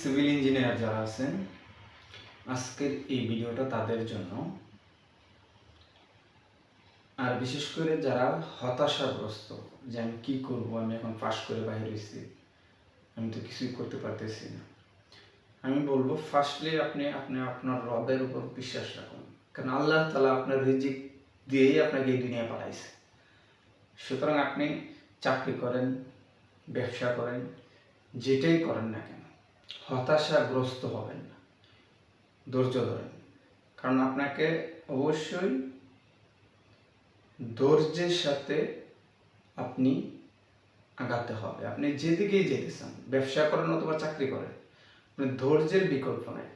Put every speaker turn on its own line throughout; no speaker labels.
Civil engineer যারা আছেন, আজকের এই ভিডিওটা তাদের জন্য। আর বিশেষ করে যারা হতাশাগ্রস্ত যে আমি কি করব, আমি এখন পাশ করে বাইরে হয়েছি, আমি তো কিছুই করতে পারতেছি না। আমি বলব ফার্স্টলি আপনি আপনি আপনার রবের উপর বিশ্বাস রাখুন। কারণ আল্লাহ তালা আপনার রিজিক দিয়েই আপনাকে এই দুনিয়া পাঠাইছে। সুতরাং আপনি চাকরি করেন, ব্যবসা করেন, যেটাই করেন না কেন হতাশাগ্রস্ত হবেন না। ধৈর্য ধরেন। কারণ আপনাকে অবশ্যই ধৈর্যের সাথে আপনি আগাতে হবে। আপনি যেদিকেই যেতে চান, ব্যবসা করেন অথবা চাকরি করেন, আপনি ধৈর্যের বিকল্প নেই।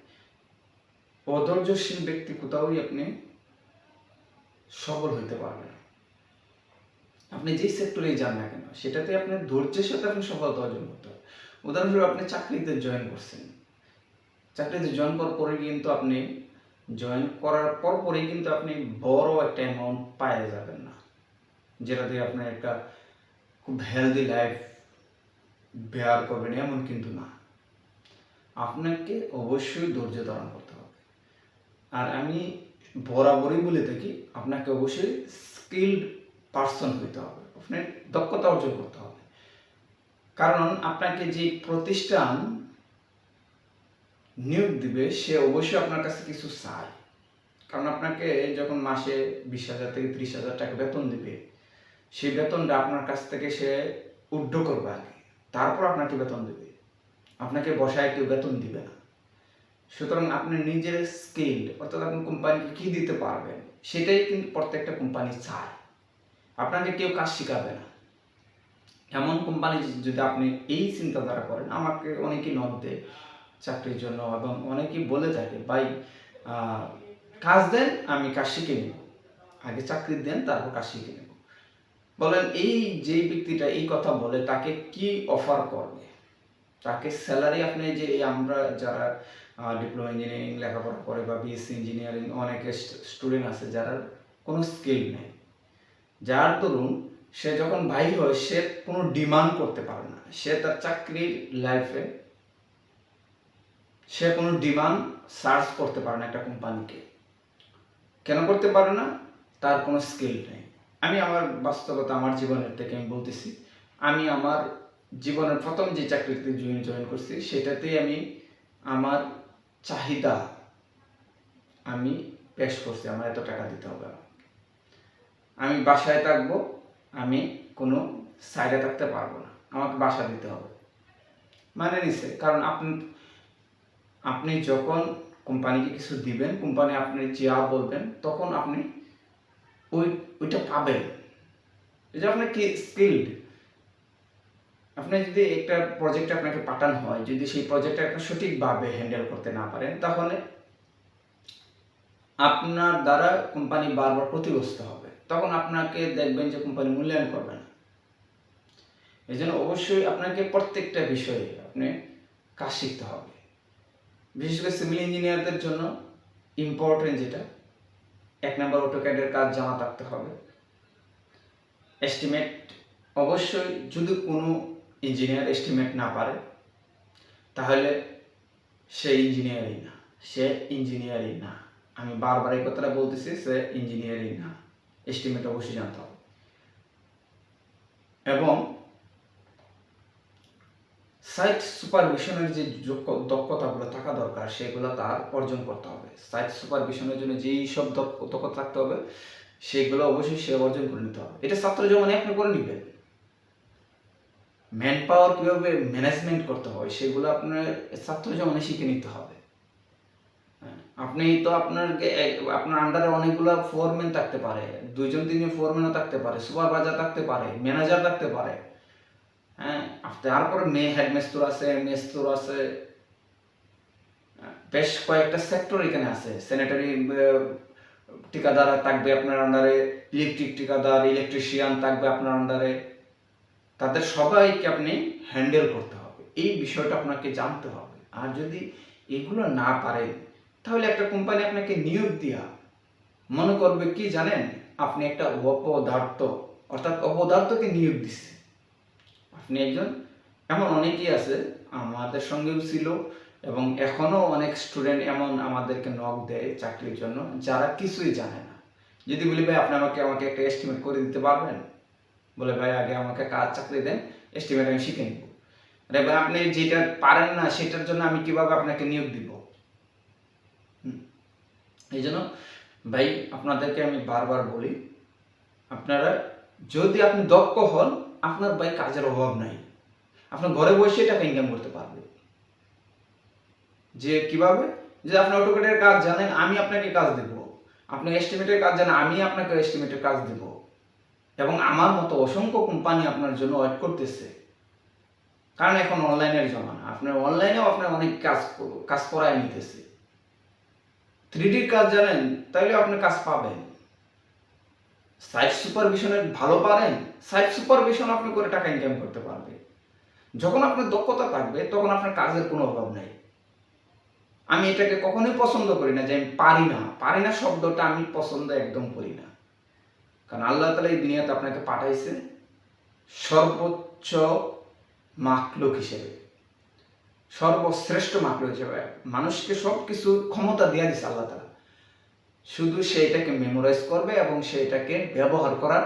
অধৈর্যশীল ব্যক্তি কোথাওই আপনি সফল হইতে পারবেন আপনি যেই সেক্টরেই যান না কেন, সেটাতে আপনার ধৈর্যের সাথে আপনি সফলতা অর্জন করতে উদাহরণস্বরূপ আপনি চাকরিতে জয়েন করছেন। চাকরিতে জয়েন করার পরে কিন্তু আপনি জয়েন করার পর পরেই কিন্তু আপনি বড় একটা অ্যামাউন্ট পায়ে যাবেন না। যেটা দিয়ে আপনার একটা খুব হেলদি লাইফ বেয়ার করবেন এমন কিন্তু না। আপনাকে অবশ্যই ধৈর্য ধারণ করতে হবে। আর আমি বরাবরই বলে থাকি, আপনাকে অবশ্যই স্কিল্ড পার্সন হইতে হবে। আপনার দক্ষতা অর্জন করতে হবে। কারণ আপনাকে যে প্রতিষ্ঠান নিয়োগ দিবে, সে অবশ্যই আপনার কাছে কিছু চায়। কারণ আপনাকে যখন মাসে বিশ হাজার থেকে ত্রিশ হাজার টাকা বেতন দিবে, সেই বেতনটা আপনার কাছ থেকে সে উড্ড করবে আগে। তারপর আপনাকে বেতন দেবে। আপনাকে বসায় কেউ বেতন দিবে না। সুতরাং আপনি নিজের স্কিল, অর্থাৎ আপনি কোম্পানিকে কী দিতে পারবেন, সেটাই কিন্তু প্রত্যেকটা কোম্পানি চায়। আপনাকে কেউ কাজ শেখাবে না। এমন কোম্পানি যদি আপনি এই চিন্তাধারা করেন, আমাকে অনেকেই নক দেয় চাকরির জন্য এবং অনেকেই বলে থাকে, ভাই কাজ দেন, আমি কাজ শিখে নেব। আগে চাকরি দেন, তারপর কাজ শিখে নেব। বলেন, এই যে ব্যক্তিটা এই কথা বলে, তাকে কি অফার করবে? তাকে স্যালারি আপনি যে আমরা যারা ডিপ্লোমা ইঞ্জিনিয়ারিং লেখাপড়া করে বা বিএসসি ইঞ্জিনিয়ারিং অনেকে স্টুডেন্ট আছে, যারা কোনো স্কিল নেই। যার দরুন সে যখন ভাই হয়, সে কোনো ডিমান্ড করতে পারে না। সে তার চাকরির লাইফে সে কোনো ডিমান্ড সার্চ করতে পারে না একটা কোম্পানিকে কেন করতে পারে না? তার কোনো স্কিল নেই। আমি আমার বাস্তবতা, আমার জীবনের থেকে আমি বলতেছি, আমি আমার জীবনের প্রথম যে চাকরিতে জয়েন জয়েন করছি, সেটাতেই আমি আমার চাহিদা আমি পেশ করছি, আমার এত টাকা দিতে হবে। আমি বাসায় থাকব আমি কোনো সাইডে থাকতে পারব না। আমাকে বাসা দিতে হবে। মানে নিছে কারণ আপনি আপনি যখন কোম্পানিকে কিছু দিবেন, কোম্পানি আপনি যা বলবেন, তখন আপনি ওই, ওইটা পাবেন। যে আপনার কি স্কিল্ড আপনি যদি একটা প্রজেক্ট আপনাকে পাঠানো হয়, যদি সেই প্রজেক্টটা আপনি সঠিকভাবে হ্যান্ডেল করতে না পারেন, তাহলে আপনার দ্বারা কোম্পানি বারবার ক্ষতিগ্রস্ত হবে। তখন আপনাকে দেখবেন যে কোম্পানি মূল্যায়ন করবে না। এই জন্য অবশ্যই আপনাকে প্রত্যেকটা বিষয়ে আপনি কাজ শিখতে হবে। বিশেষ করে সিভিল ইঞ্জিনিয়ারদের জন্য ইম্পর্টেন্ট যেটা, এক নম্বর অটোক্যাডের কাজ জানা থাকতে হবে। এস্টিমেট অবশ্যই যদি কোনো ইঞ্জিনিয়ার এস্টিমেট না পারে, তাহলে সে ইঞ্জিনিয়ারই না, সে ইঞ্জিনিয়ারই না। আমি বারবার এই কথাটা বলতেছি, সে ইঞ্জিনিয়ারই না। এস্টিমেট অবশ্যই জানতে হবে। এবং সাইট সুপারভিশনের যে দক্ষতাগুলো থাকা দরকার, সেগুলো তার অর্জন করতে হবে। সাইট সুপারভিশনের জন্য যেই সব দক্ষ- দক্ষতা থাকতে হবে, সেগুলো অবশ্যই সে অর্জন করে নিতে হবে। এটা ছাত্র জীবনে আপনি করে নেবেন। ম্যান পাওয়ার কীভাবে ম্যানেজমেন্ট করতে হয়, সেগুলো আপনার ছাত্র জীবনে শিখে নিতে হবে। আপনি তো আপনার আপনার আন্ডারে অনেকগুলো ফোরম্যান থাকতে পারে, দুইজন, তিনজন ফোরম্যানও থাকতে পারে সুপারভাইজার থাকতে পারে ম্যানেজার থাকতে পারে। হ্যাঁ তারপরে মেয়ে হেডমেস্তুর আছে মেস্তুর আছে। বেশ কয়েকটা সেক্টর এখানে আছে। স্যানিটারি ঠিকাদার থাকবে আপনার আন্ডারে ইলেকট্রিক ঠিকাদার ইলেকট্রিশিয়ান থাকবে আপনার আন্ডারে তাদের সবাইকে আপনি হ্যান্ডেল করতে হবে। এই বিষয়টা আপনাকে জানতে হবে। আর যদি এগুলো না পারেন তাহলে একটা কোম্পানি আপনাকে নিয়োগ দিয়া মনে করবে কি জানেন? আপনি একটা অপদার্থ, অর্থাৎ অপদার্থকে নিয়োগ দিচ্ছে আপনি একজন, এমন অনেকেই আছে, আমাদের সঙ্গেও ছিল এবং এখনও অনেক স্টুডেন্ট এমন আমাদেরকে নক দেয় চাকরির জন্য, যারা কিছুই জানে না। যদি বলি, ভাই, আপনি আমাকে আমাকে একটা এস্টিমেট করে দিতে পারবেন? বলে, ভাই, আগে আমাকে কাজ চাকরি দেন? এস্টিমেট আমি শিখে নিব। ভাই, আপনি যেটা পারেন না, সেটার জন্য আমি কীভাবে আপনাকে নিয়োগ দিব। এই জন্য ভাই, আপনাদেরকে আমি বারবার বলি, আপনারা যদি আপনি দক্ষ হন, আপনার ভাই কাজের অভাব নাই। আপনার ঘরে বসে টাকা ইনকাম করতে পারবে। যে কীভাবে? যে আপনি অটোকেটের কাজ জানেন, আমি আপনাকে কাজ দেব। আপনি এস্টিমেটের কাজ জানেন, আমি আপনাকে এস্টিমেটের কাজ দেব। এবং আমার মতো অসংখ্য কোম্পানি আপনার জন্য ওয়েট করতেছে। কারণ এখন অনলাইনের জমানা। আপনার অনলাইনেও আপনার অনেক কাজ কাজ করায় নিতেছে। থ্রি কাজ জানেন, তাইলে আপনি কাজ পাবেন। সাইট সুপারভিশনের ভালো পারেন সাইট সুপারভিশন আপনি করে টাকা ইনকাম করতে পারবেন। যখন আপনার দক্ষতা থাকবে, তখন আপনার কাজের কোনো অভাব নাই। আমি এটাকে কখনোই পছন্দ করি না যে আমি পারি না। পারি না শব্দটা আমি পছন্দ একদম করি না। কারণ আল্লাহ তালা এই দুনিয়াতে আপনাকে পাঠাইছে সর্বোচ্চ মাকলুক হিসেবে। সর্বশ্রেষ্ঠ মাকলুক হিসেবে মানুষকে সব কিছু ক্ষমতা দেওয়া দিছে আল্লাহ তালা শুধু সেইটাকে মেমোরাইজ করবে এবং সেইটাকে ব্যবহার করার